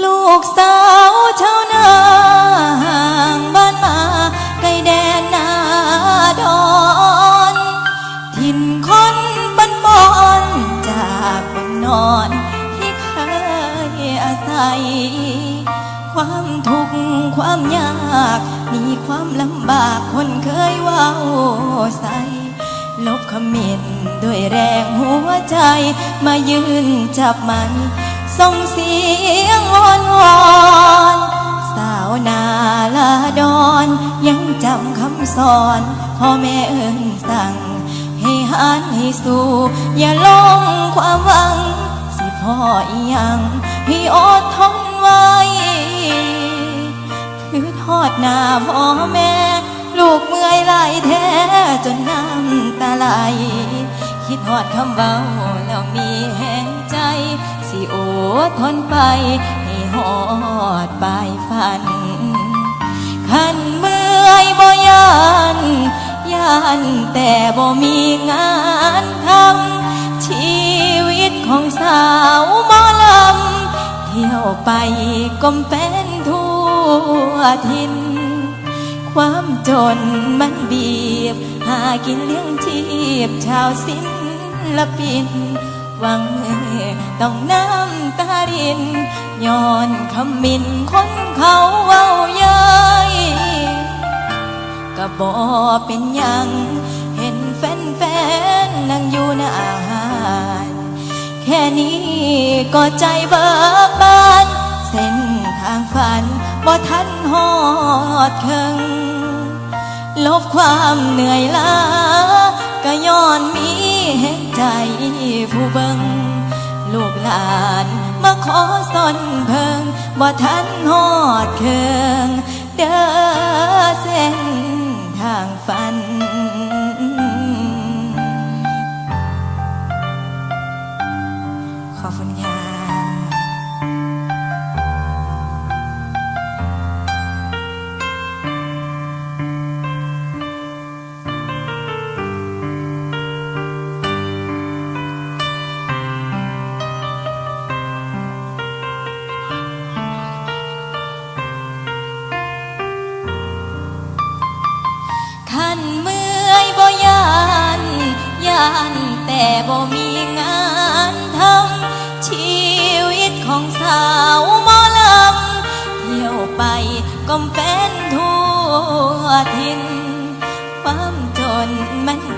ลูกสาวชาวนาห่างบ้านมาไกลแดนนาดอนถิ่นคนบ้านบอนจากบนนอนที่เคยอาศัย ความทุกข์ความยาก มีความลำบากคนเคยเว้าใส่ลบขมิ้นด้วยแรงหัวใจมายืนจับมันส่งเสียง สอนพ่อแม่เอินสั่ง ให้หันให้สู้ อย่าลงความหวัง สิพ่ออียังให้อดทนไว้คือทอดหน้าพ่อแม่ ลูกเมื่อยไหลายแท้จนน้ำตาไหล คิดหอดคำเบาแล้วมีแห่งใจ สิโอดทนไป ให้หอดปลายฝันขันเมื่อ ยบ่ยานยานแต่บ่มีงานทำชีวิตของสาวหมอลำเที่ยวไปก้มเป็นทั่วทิน ความจนมันบีบ หากินเลี้ยงชีพชาวศิลปินหวังมือต้องน้ำตารินย้อนคำมินคนเขาเว้าเย้ย ก็บอเป็นยัง เห็นแฟนๆนั่งอยู่หน้าอาหารแค่นี้ก็ใจเบิกบาน เส้นทางฝันบ่ทันหอดเคิงลบความเหนื่อยล้าก็ย้อนมีแห่งใจผู้เบิงลูกหลานมาขอสนเพิงบ่ทันหอดเคืองเด้อเส้น ฝัน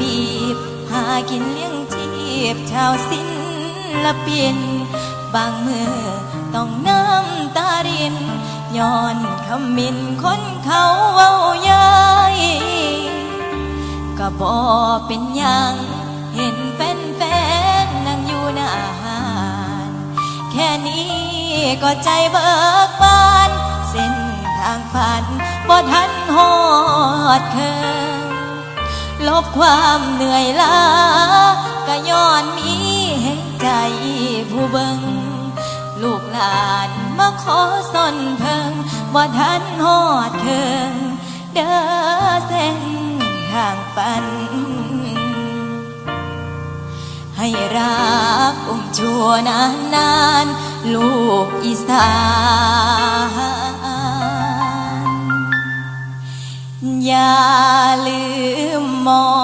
บีบ หากินเลี้ยงชีพชาวศิลปิน บางมือต้องน้ำตารินย้อนคำมินคนเขาเว้าย้ยก็บอเป็นยังเห็นแฟนๆนั่งอยู่หน้าหารแค่นี้ก็ใจเบิกบาน เส้นทางฝันบ่ทันหอดเคิง ลบความเหนื่อยล้าก็ย้อนมีแห่งใจผู้เบิงลูกหลานมาขอสนเพิงบ่ทันหอดเคิงเด้อเส้นทางฝัน ให้รักอุ้มชัวนานนานลูกอีสานอย่า ลืมมอง